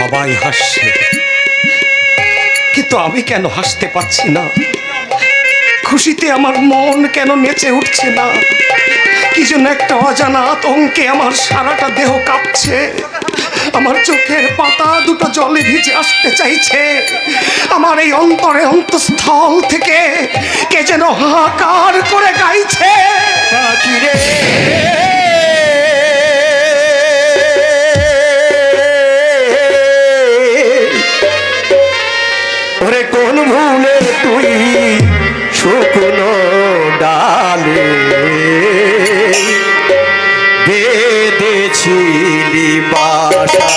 সবাই হাসছে। কিন্তু আমি কেন হাসতে পারছি না? খুশিতে আমার মন কেন নেচে উঠছে না? কি যেন একটা অজানা আতঙ্কে আমার সারাটা দেহ কাঁপছে। আমার চোখের পাতা দুটো জলে ভিজে আসতে চাইছে। আমার এই অন্তরে অন্তঃস্থল থেকে কে যেন হাহাকার করে গাইছে। ডালে বেঁধেছিলি বাসা।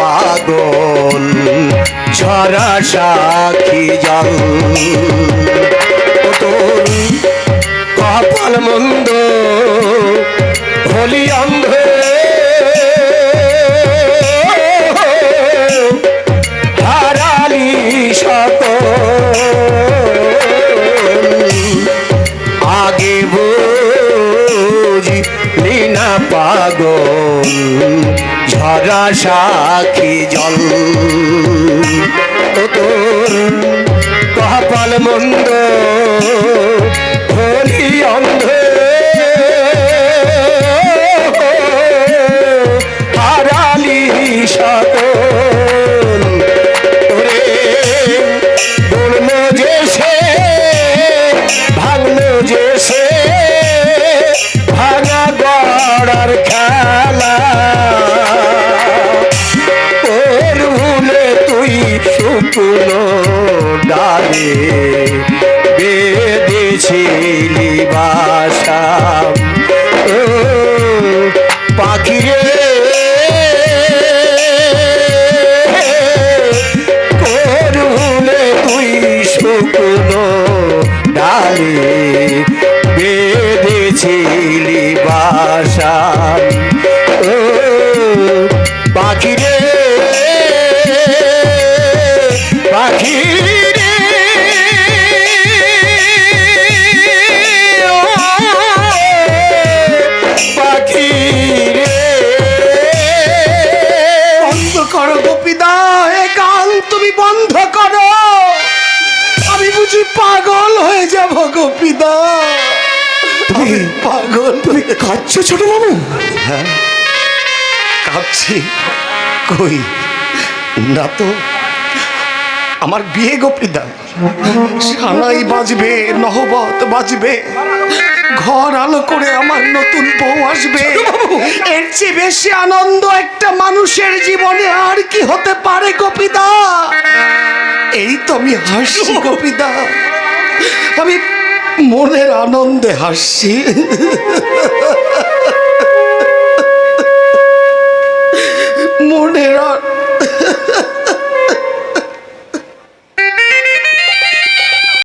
পাগল ঝরা সাক্ষী জল। কপাল মন্দ হলি অন্ধ। হারালি পাগল ঝরা সাক্ষী জল। তোর কপাল মন্দ ডালে বেঁধেছিলি বাসা। ও পাখিরে কোন ভুলে তুই শুকনো ডালে বেঁধেছিলি বাসা। বুঝি পাগল হয়ে যাব গোপীদা তুমি পাগল। তুমি কাঁদছো ছোট বাবু? হ্যাঁ কাঁদছি। কই? না তো। আমার বিয়ে গোপীদা সানাই বাজবে নহবত বাজবে। ঘর আলো করে আমার নতুন বউ আসবে। এর চেয়ে বেশি আনন্দ একটা মানুষের জীবনে আর কি হতে পারে গোপীদা এই তো আমি হাসছি কবিতা। আমি মনের আনন্দে হাসছি